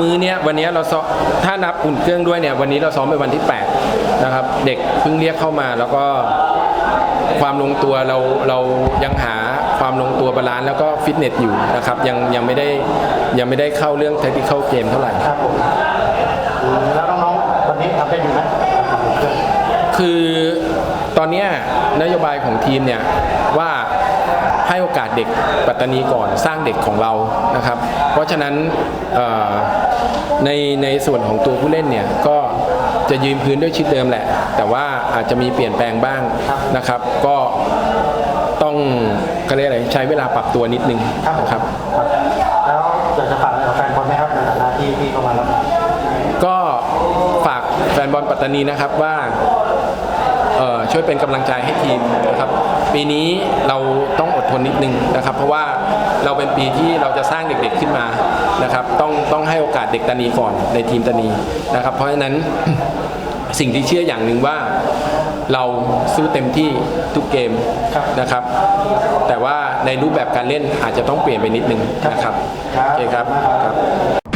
มื้อเนี้ยวันเนี้ยเราซ้อมถ้านับอุ่นเครื่องด้วยเนี่ยวันนี้เราซ้อมเป็นวันที่ 8 นะครับ เด็กเพิ่งเรียกเข้ามาแล้วก็ความลงตัวเราเรายังหาความลงตัวบาลานซ์แล้วก็ฟิตเนสอยู่นะครับ ยังยังไม่ได้ยังไม่ได้เข้าเรื่อง tactical game เท่าไหร่ครับผมอืมแล้วน้องๆวันนี้ทำได้ดีไหมคือตอนเนี้ยนโยบายของทีมเนี่ยว่าให้โอกาสเด็กปัตตานีก่อนสร้างเด็กของเรานะครับ เพราะฉะนั้นเอ่อในในส่วนของตัวผู้เล่นเนี่ยก็จะยืนพื้นด้วยชิดเดิมแหละ แต่ว่าอาจจะมีเปลี่ยนแปลงบ้างนะครับ ก็ต้องก็เรียกอะไรใช้เวลาปรับตัวนิดนึงครับผมนะครับครับแล้วอยากจะฝากอะไรกับแฟนบอลไหมครับในฐานะที่ที่เข้ามารับก็ฝากแฟนบอลปัตตานีนะครับว่าเอ่อ ช่วยเป็นกำลังใจให้ทีมนะครับปีนี้เราต้องอดทนนิดนึงนะครับ เพราะว่าเราเป็นปีที่เราจะสร้างเด็กๆขึ้นมานะครับ ต้องต้องให้โอกาสเด็กตานีก่อนในทีมตานีนะครับ เพราะฉะนั้นสิ่งที่เชื่ออย่างหนึ่งว่าเราสู้เต็มที่ทุกเกมนะครับ แต่ว่าในรูปแบบการเล่นอาจจะต้องเปลี่ยนไปนิดนึงนะครับโอเคครับครับ